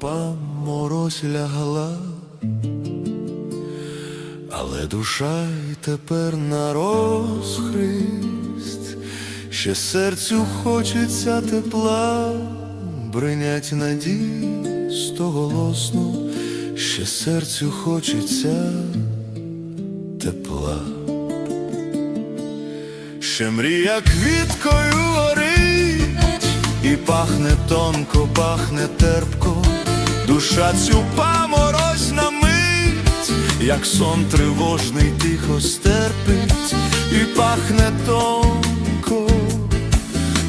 спрагла, але душа й тепер на розхрист, ще серцю хочеться тепла, бринять надії стоголосно, ще серцю хочеться тепла. Ще мрія квіткою горить, і пахне тонко, пахне терпко, душа цю паморозь на мить, як сон тривожний тихо стерпить, і пахне тонко,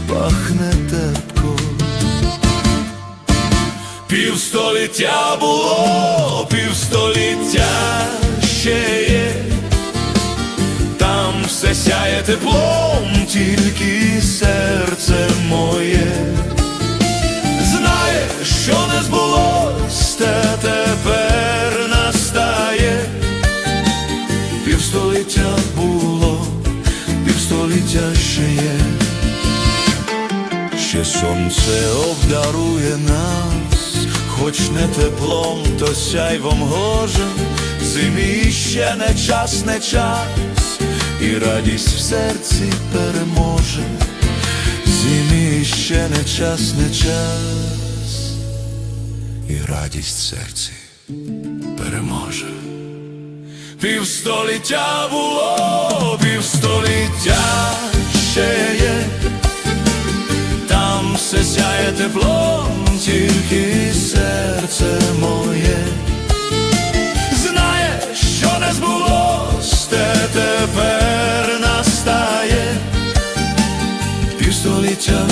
пахне терпко. Півстоліття було, півстоліття ще є. Там все сяє теплом, тільки серце моє півстоліття ще є. Ще сонце обдарує нас, хоч не теплом, то сяйвом гоже, зимі ще не час, не час, і радість в серці переможе, зимі ще не час, не час, і радість в серці переможе. Півстоліття було, півстоліття теплом тільки серце моє, знає, що не збулось, те тепер настає півстоліття.